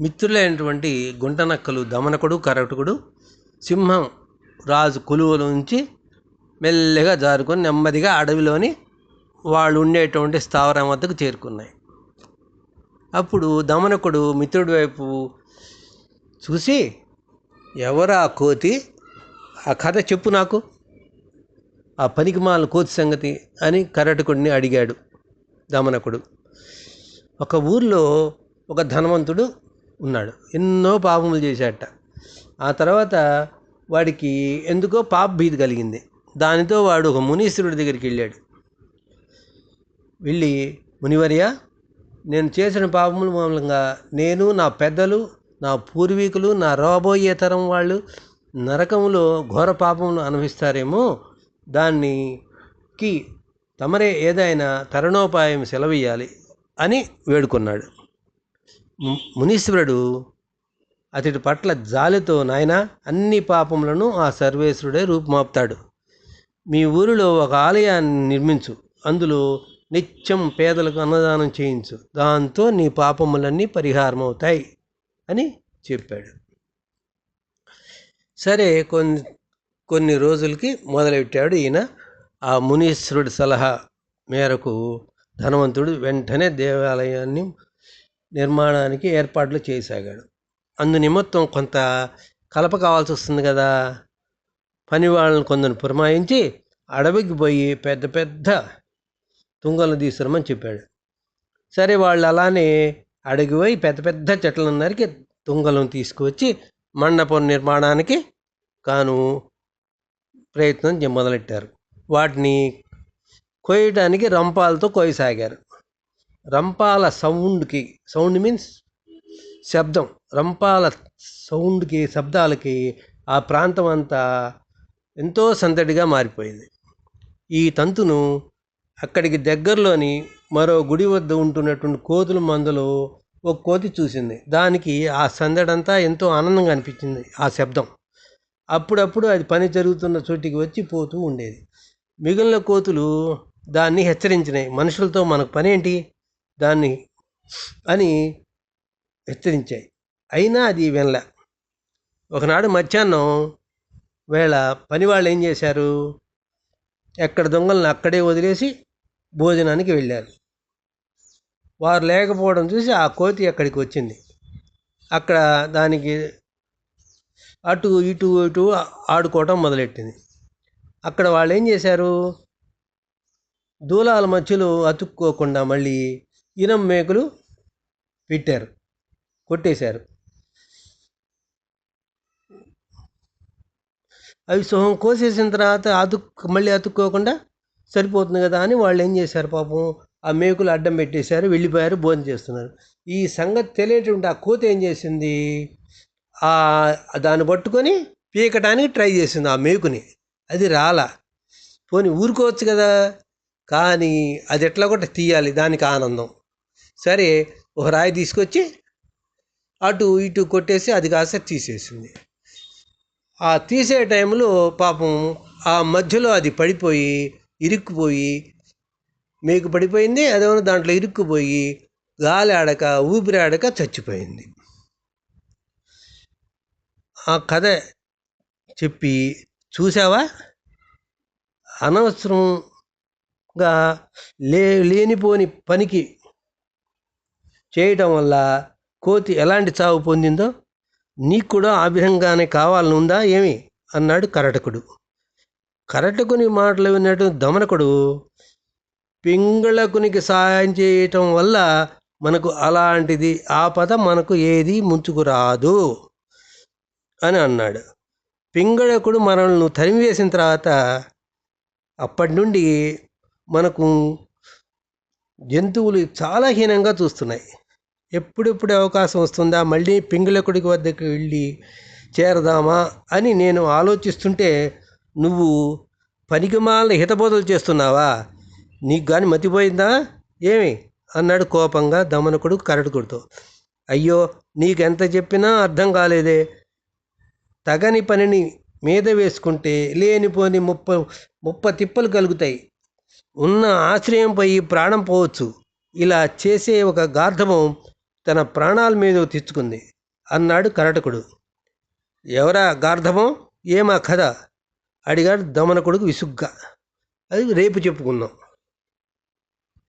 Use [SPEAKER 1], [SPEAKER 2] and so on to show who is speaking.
[SPEAKER 1] మిత్రులైనటువంటి గుంటనక్కలు దమనకుడు కరటుకుడు సింహం రాజు కొలువుల నుంచి మెల్లగా జారుకొని నెమ్మదిగా అడవిలోని వాళ్ళు ఉండేటువంటి స్థావరం వద్దకు చేరుకున్నాయి. అప్పుడు దమనకుడు మిత్రుడి వైపు చూసి ఎవరా కోతి? ఆ కథ చెప్పు నాకు. ఆ పనికిమాల కోతి సంగతి అని కరటకుడిని అడిగాడు దమనకుడు. ఒక ఊర్లో ఒక ధనవంతుడు ఉన్నాడు. ఎన్నో పాపములు చేశాడట. ఆ తర్వాత వాడికి ఎందుకో పాప భీతి కలిగింది. దానితో వాడు ఒక మునీశ్వరుడి దగ్గరికి వెళ్ళాడు. వెళ్ళి మునివర్య నేను చేసిన పాపముల మూలంగా నేను నా పెద్దలు నా పూర్వీకులు నా రాబోయే తరం వాళ్ళు నరకంలో ఘోర పాపములు అనుభవిస్తారేమో? దానికి తమరే ఏదైనా తరుణోపాయం సెలవియ్యాలి అని వేడుకున్నాడు. మునీశ్వరుడు అతడి పట్ల జాలితో నాయన అన్ని పాపములను ఆ సర్వేశ్వరుడే రూపుమాపుతాడు. మీ ఊరిలో ఒక ఆలయాన్ని నిర్మించు. అందులో నిత్యం పేదలకు అన్నదానం చేయించు. దాంతో నీ పాపములన్నీ పరిహారం అవుతాయి అని చెప్పాడు. సరే కొన్ని కొన్ని రోజులకి మొదలుపెట్టాడు ఈయన. ఆ మునీశ్వరుడి సలహా మేరకు ధనవంతుడు వెంటనే దేవాలయాన్ని నిర్మాణానికి ఏర్పాట్లు చేయసాగాడు అందు నిమిత్తం కొంత కలప కావాల్సి వస్తుంది కదా. పని వాళ్ళని కొందరు పురమాయించి అడవికి పోయి పెద్ద పెద్ద తుంగలను తీసుకురమని చెప్పాడు. సరే వాళ్ళు అలానే అడిగి పోయి పెద్ద పెద్ద చెట్లను నరికి తుంగలను తీసుకువచ్చి మండపం నిర్మాణానికి కాను ప్రయత్నం మొదలెట్టారు. వాటిని కోయటానికి రంపాలతో కోయసాగారు రంపాల సౌండ్కి సౌండ్ మీన్స్ శబ్దం. రంపాల సౌండ్కి శబ్దాలకి ఆ ప్రాంతం అంతా ఎంతో సందడిగా మారిపోయింది. ఈ తంతును అక్కడికి దగ్గరలోని మరో గుడి వద్ద ఉంటున్నటువంటి కోతుల మందులో ఒక కోతి చూసింది. దానికి ఆ సందడంతా ఎంతో ఆనందంగా అనిపించింది ఆ శబ్దం. అప్పుడప్పుడు అది పని జరుగుతున్న చోటికి వచ్చి పోతూ ఉండేది. మిగిలిన కోతులు దాన్ని హెచ్చరించినాయి. మనుషులతో మనకు పని ఏంటి దాన్ని అని హెచ్చరించాయి. అయినా అది వినలే. ఒకనాడు మధ్యాహ్నం వేళ పని వాళ్ళు ఏం చేశారు? ఎక్కడ దొంగలను అక్కడే వదిలేసి భోజనానికి వెళ్ళారు. వారు లేకపోవడం చూసి ఆ కోతి అక్కడికి వచ్చింది. అక్కడ దానికి అటు ఇటు ఇటు ఆడుకోవటం మొదలెట్టింది. అక్కడ వాళ్ళు ఏం చేశారు? దూలాల మధ్యలో అతుక్కోకుండా మళ్ళీ ఇనం మేకులు పెట్టారు కొట్టేశారు. అవి సొహం కోసేసిన తర్వాత అతుక్కు మళ్ళీ అతుక్కోకుండా సరిపోతుంది కదా అని వాళ్ళు ఏం చేశారు పాపం ఆ మేకులు అడ్డం పెట్టేశారు వెళ్ళిపోయారు భోజనం చేస్తున్నారు. ఈ సంగతి తెలియటువంటి ఆ కోత ఏం చేసింది? దాన్ని పట్టుకొని పీకటానికి ట్రై చేసింది ఆ మేకుని. అది రాలా. పోనీ ఊరుకోవచ్చు కదా కానీ అది ఎట్లా కూడా తీయాలి దానికి ఆనందం. సరే ఒక రాయి తీసుకొచ్చి అటు ఇటు కొట్టేసి అది కాస్త తీసేసింది. ఆ తీసే టైంలో పాపం ఆ మధ్యలో అది పడిపోయి ఇరుక్కుపోయి మీకు పడిపోయింది అదేమో దాంట్లో ఇరుక్కుపోయి గాలి ఆడక ఊపిరి ఆడక చచ్చిపోయింది. ఆ కథ చెప్పి చూసావా అనవసరంగా లే లేనిపోని పనికి చేయటం వల్ల కోతి ఎలాంటి చావు పొందిందో? నీకు కూడా ఆ విధంగానే కావాలని ఉందా ఏమి? అన్నాడు కరటకుడు. కరటకుని మాటలు విన్నట్టు దమనకుడు పింగళకునికి సాయం చేయటం వల్ల మనకు అలాంటిది ఆపద మనకు ఏది ముంచుకురాదు అని అన్నాడు. పింగళకుడు మనల్ని తరిమివేసిన తర్వాత అప్పటి నుండి మనకు జంతువులు చాలా హీనంగా చూస్తున్నాయి. ఎప్పుడెప్పుడు అవకాశం వస్తుందా? మళ్ళీ పింగళకుడికి వద్దకు వెళ్ళి చేరదామా? అని నేను ఆలోచిస్తుంటే నువ్వు పనికిమాలిన హితబోధలు చేస్తున్నావా? నీకు కానీ మతిపోయిందా? ఏమి? అన్నాడు కోపంగా దమనకుడు కరడుకుడితో అయ్యో నీకెంత చెప్పినా అర్థం కాలేదే. తగని పనిని మీద వేసుకుంటే లేనిపోని ముప్ప ముప్ప తిప్పలు కలుగుతాయి. ఉన్న ఆశ్రయం పోయి ప్రాణం పోవచ్చు. ఇలా చేసే ఒక గార్ధమం తన ప్రాణాల మీద తెచ్చుకుంది అన్నాడు కరటకుడు ఎవరా గార్ధమో? ఏమా కథ? అడిగాడు దమనకుడుకు విసుగ్గా. అది రేపు చెప్పుకుందాం.